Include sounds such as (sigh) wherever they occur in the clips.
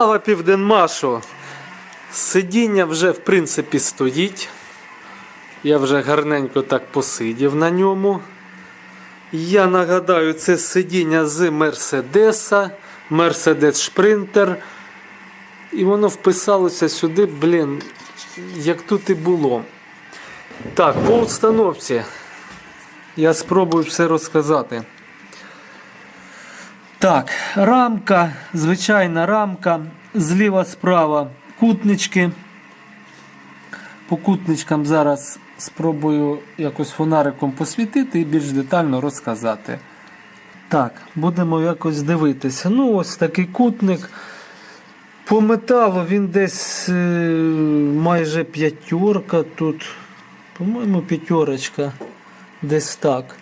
Слава Південмашу. Сидіння вже в принципі стоїть. Я вже гарненько так посидів на ньому. Я нагадаю, це сидіння з Мерседеса, Мерседес Шпринтер. І воно вписалося сюди, блін, як тут і було. Так, по установці. Я спробую все розказати. Так, рамка, звичайна рамка, зліва справа кутнички. По кутничкам зараз спробую якось фонариком посвітити і більш детально розказати. Так, будемо якось дивитися. Ну, ось такий кутник. По металу він десь е, майже п'ятерка тут. По-моєму, п'ятерочка. Десь так.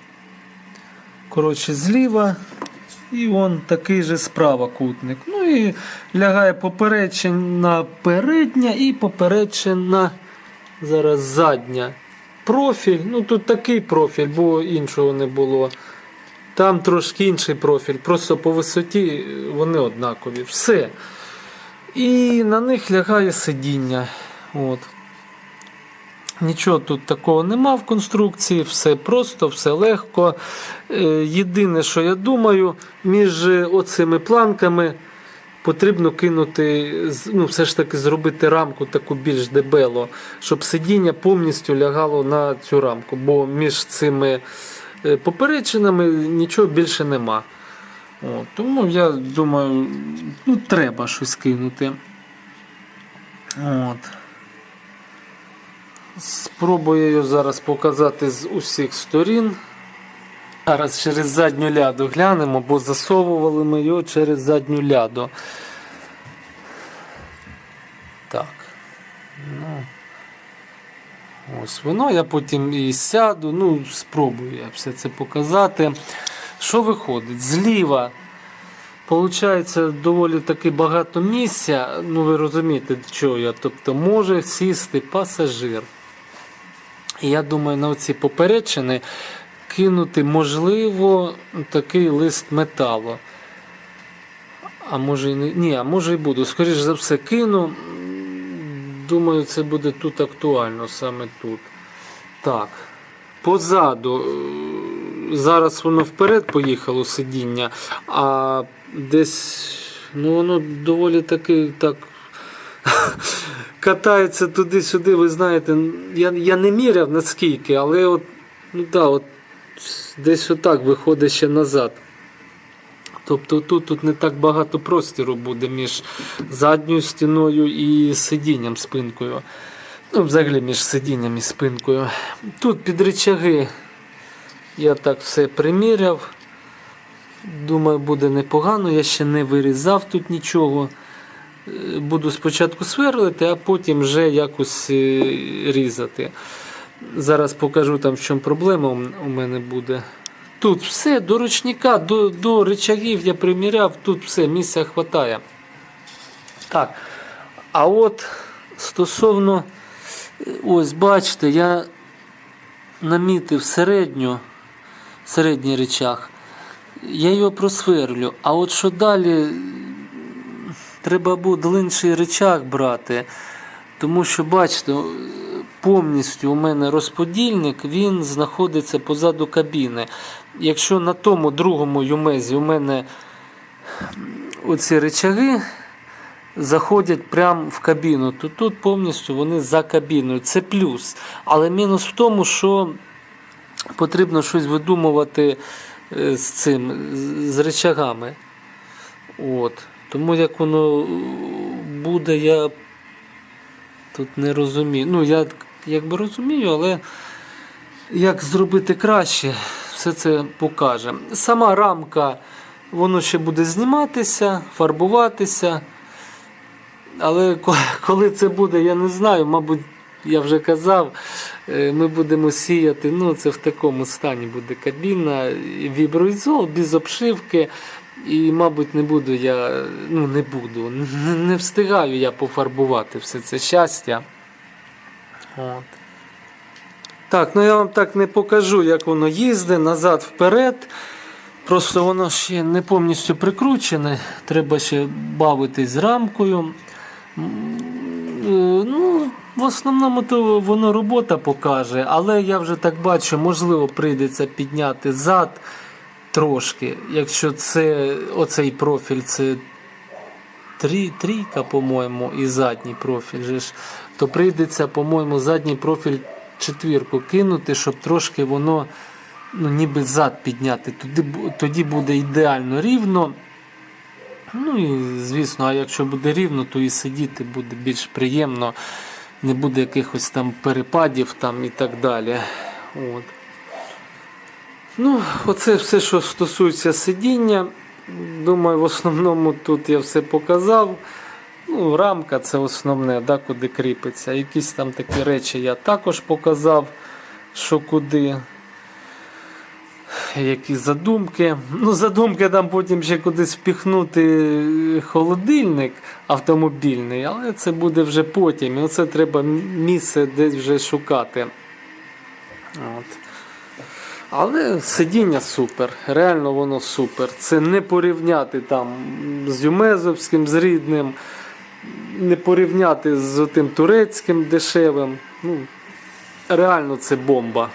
Коротше, зліва і он такий же справа кутник. Ну і лягає поперечина передня і поперечина зараз задня. Профіль. Ну тут такий профіль, бо іншого не було. Там трошки інший профіль, просто по висоті вони однакові. Все. І на них лягає сидіння. От. Нічого тут такого нема в конструкції, все просто, все легко. Е, Єдине, що я думаю, між оцими планками потрібно кинути, ну, все ж таки зробити рамку таку більш дебело, щоб сидіння повністю лягало на цю рамку, бо між цими е, поперечинами нічого більше нема. От, тому я думаю, ну, треба щось кинути. От. Спробую її зараз показати з усіх сторін. Зараз через задню ляду глянемо, бо засовували ми його через задню ляду. Так. Ну. Ось воно, я потім і сяду, ну, спробую я все це показати. Що виходить? Зліва. Получається доволі таки багато місця. Ну ви розумієте, до чого я. Тобто може сісти пасажир. І я думаю, на ці поперечини кинути можливо такий лист металу. А може і не. Ні, а може і буду. Скоріше за все, кину. Думаю, це буде тут актуально, саме тут. Так. Позаду. Зараз воно вперед поїхало сидіння, а десь ну воно доволі таки так (laughs) катається туди-сюди, ви знаєте, я, я не міряв наскільки, але от, ну да, от десь отак виходить ще назад. Тобто тут, тут не так багато простіру буде між задньою стіною і сидінням спинкою. Ну, взагалі між сидінням і спинкою. Тут під рычаги я так все приміряв. Думаю, буде непогано. Я ще не вирізав тут нічого. Буду спочатку сверлити, а потім вже якось е, різати. Зараз покажу там, в чому проблема у мене буде. Тут все до ручника, до, до рычагів я приміряв, тут все, місця вистачає. Так. А от стосовно, е, ось бачите, я намітив середню, середній речах. Я його просверлю. А от що далі, треба буде інший речах брати. Тому що, бачите, повністю у мене розподільник, він знаходиться позаду кабіни. Якщо на тому другому юмезі у мене оці речаги заходять прямо в кабіну, то тут повністю вони за кабіною. Це плюс. Але мінус в тому, що потрібно щось видумувати е, з цим, з речагами. От. Тому як воно е, буде, я тут не розумію. Ну, я якби розумію, але як зробити краще, все це покаже. Сама рамка, воно ще буде зніматися, фарбуватися. Але (laughs) коли це буде, я не знаю, мабуть, я вже казав, е, ми будемо сіяти. Ну, це в такому стані буде кабіна, віброізол без обшивки. І, мабуть, не буду я, ну не буду, не, встигаю я пофарбувати все це щастя. От. Так, ну я вам так не покажу, як воно їздить назад вперед. Просто воно ще не повністю прикручене, треба ще бавитись з рамкою. Е, Ну, в основному то воно робота покаже, але я вже так бачу, можливо, прийдеться підняти зад трошки, якщо це оцей профіль це трі, трійка, по-моєму, і задній профіль, же ж, то прийдеться, по-моєму, задній профіль четвірку кинути, щоб трошки воно ну, ніби зад підняти. Тоді, тоді буде ідеально рівно. Ну і звісно, а якщо буде рівно, то і сидіти буде більш приємно, не буде якихось там перепадів там і так далі. От. Ну, оце все, що стосується сидіння. Думаю, в основному тут я все показав. Ну, рамка це основне, да, куди кріпиться. Якісь там такі речі я також показав, що куди. Які задумки. Ну, задумки там потім ще кудись впіхнути холодильник автомобільний, але це буде вже потім. І оце треба місце десь вже шукати. От. Але сидіння супер, реально воно супер. Це не порівняти там з Юмезовським, з рідним, не порівняти з тим турецьким дешевим. Ну, реально це бомба.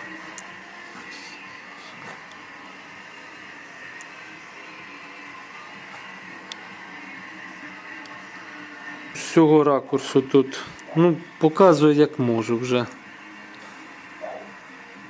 З цього ракурсу тут ну, показую як можу вже.